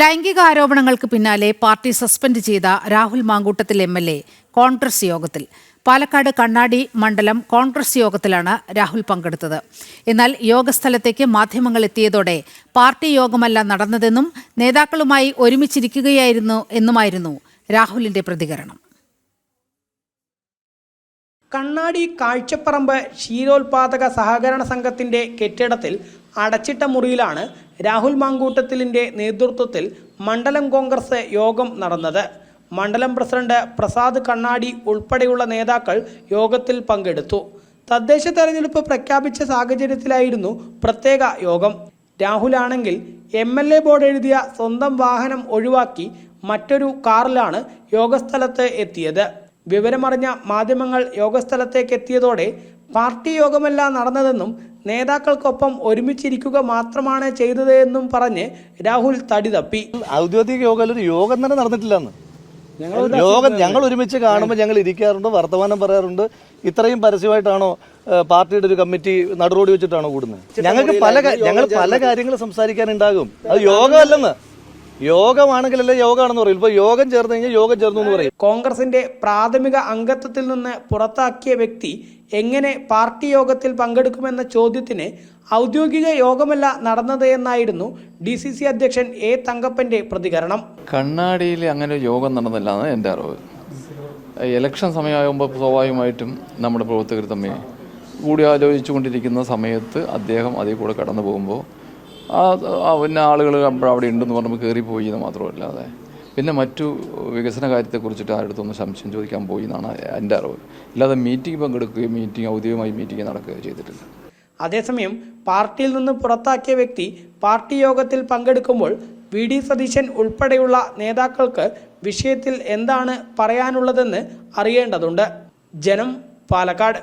ലൈംഗിക ആരോപണങ്ങൾക്ക് പിന്നാലെ പാർട്ടി സസ്പെൻഡ് ചെയ്ത Rahul Mankoottathil M L A Congress യോഗത്തിൽ. പാലക്കാട് കണ്ണാടി മണ്ഡലം കോൺഗ്രസ് യോഗത്തിലാണ് രാഹുൽ പങ്കെടുത്തത്. എന്നാൽ യോഗസ്ഥലത്തേക്ക് മാധ്യമങ്ങൾ എത്തിയതോടെ പാർട്ടി യോഗമല്ല നടന്നതെന്നും നേതാക്കളുമായി ഒരുമിച്ചിരിക്കുകയായിരുന്നു എന്നുമായിരുന്നു രാഹുലിന്റെ പ്രതികരണം. കണ്ണാടി കാഴ്ചപ്പറമ്പ് ക്ഷീരോത്പാദക സഹകരണ സംഘത്തിന്റെ കെട്ടിടത്തിൽ അടച്ചിട്ട മുറിയിലാണ് രാഹുൽ മാങ്കൂട്ടത്തിലിന്റെ നേതൃത്വത്തിൽ മണ്ഡലം കോൺഗ്രസ് യോഗം നടന്നത്. മണ്ഡലം പ്രസിഡന്റ് പ്രസാദ് കണ്ണാടി ഉൾപ്പെടെയുള്ള നേതാക്കൾ യോഗത്തിൽ പങ്കെടുത്തു. തദ്ദേശ തെരഞ്ഞെടുപ്പ് പ്രഖ്യാപിച്ച സാഹചര്യത്തിലായിരുന്നു പ്രത്യേക യോഗം. രാഹുലാണെങ്കിൽ എം എൽ എ ബോർഡ് എഴുതിയ സ്വന്തം വാഹനം ഒഴിവാക്കി മറ്റൊരു കാറിലാണ് യോഗസ്ഥലത്ത് എത്തിയത്. വിവരമറിഞ്ഞ മാധ്യമങ്ങൾ യോഗസ്ഥലത്തേക്ക് എത്തിയതോടെ പാർട്ടി യോഗമല്ല നടന്നതെന്നും നേതാക്കൾക്കൊപ്പം ഒരുമിച്ചിരിക്കുക മാത്രമാണ് ചെയ്തത് എന്നും പറഞ്ഞ് രാഹുൽ തടി തപ്പി. ഔദ്യോഗിക യോഗം ഒരു യോഗം തന്നെ നടന്നിട്ടില്ലെന്ന്. യോഗം ഞങ്ങൾ ഒരുമിച്ച് കാണുമ്പോൾ ഞങ്ങൾ ഇരിക്കാറുണ്ട് വർത്തമാനം പറയാറുണ്ട്. ഇത്രയും പരസ്യമായിട്ടാണോ പാർട്ടിയുടെ ഒരു കമ്മിറ്റി നടുറോടി വെച്ചിട്ടാണോ കൂടുന്നത്? ഞങ്ങൾക്ക് പല ഞങ്ങൾ പല കാര്യങ്ങൾ സംസാരിക്കാനുണ്ടാകും. അത് യോഗമല്ലെന്ന്. യോഗമാണെങ്കിലല്ലേ യോഗമാണെന്ന് പറയും. ഇപ്പൊ യോഗം ചേർന്ന് കഴിഞ്ഞാൽ യോഗം ചേർന്നു എന്ന് പറയും. കോൺഗ്രസിന്റെ പ്രാഥമിക അംഗത്വത്തിൽ നിന്ന് പുറത്താക്കിയ വ്യക്തി എങ്ങനെ പാർട്ടി യോഗത്തിൽ പങ്കെടുക്കുമെന്ന ചോദ്യത്തിന് ഔദ്യോഗിക യോഗമല്ല നടന്നത് എന്നായിരുന്നു ഡി സി സി അധ്യക്ഷൻ എ തങ്കപ്പന്റെ പ്രതികരണം. കണ്ണാടിയിൽ അങ്ങനെ യോഗം നടന്നില്ലാന്ന് എന്റെ അറിവ്. ഇലക്ഷൻ സമയമാകുമ്പോൾ സ്വാഭാവികമായിട്ടും നമ്മുടെ പ്രവർത്തകർ തമ്മിൽ കൂടി ആലോചിച്ചുകൊണ്ടിരിക്കുന്ന സമയത്ത് അദ്ദേഹം അതിൽ കൂടെ കടന്നു പോകുമ്പോൾ പിന്നെ ആളുകൾ അവിടെ ഉണ്ടെന്ന് പറഞ്ഞപ്പോൾ കയറിപ്പോയി എന്ന് മാത്രമല്ലാതെ. പിന്നെ മറ്റു വികസന കാര്യത്തെക്കുറിച്ചിട്ട് ആരുടെ സംശയം ചോദിക്കാൻ പോയി എന്നാണ് എന്റെ അറിവ്. ഇല്ലാതെ മീറ്റിംഗ് പങ്കെടുക്കുകയും മീറ്റിംഗ് ഔദ്യോഗികമായി മീറ്റിംഗ് നടക്കുകയോ ചെയ്തിട്ടില്ല. അതേസമയം പാർട്ടിയിൽ നിന്ന് പുറത്താക്കിയ വ്യക്തി പാർട്ടി യോഗത്തിൽ പങ്കെടുക്കുമ്പോൾ വി ഡി സതീശൻ ഉൾപ്പെടെയുള്ള നേതാക്കൾക്ക് വിഷയത്തിൽ എന്താണ് പറയാനുള്ളതെന്ന് അറിയേണ്ടതുണ്ട്. ജനം പാലക്കാട്.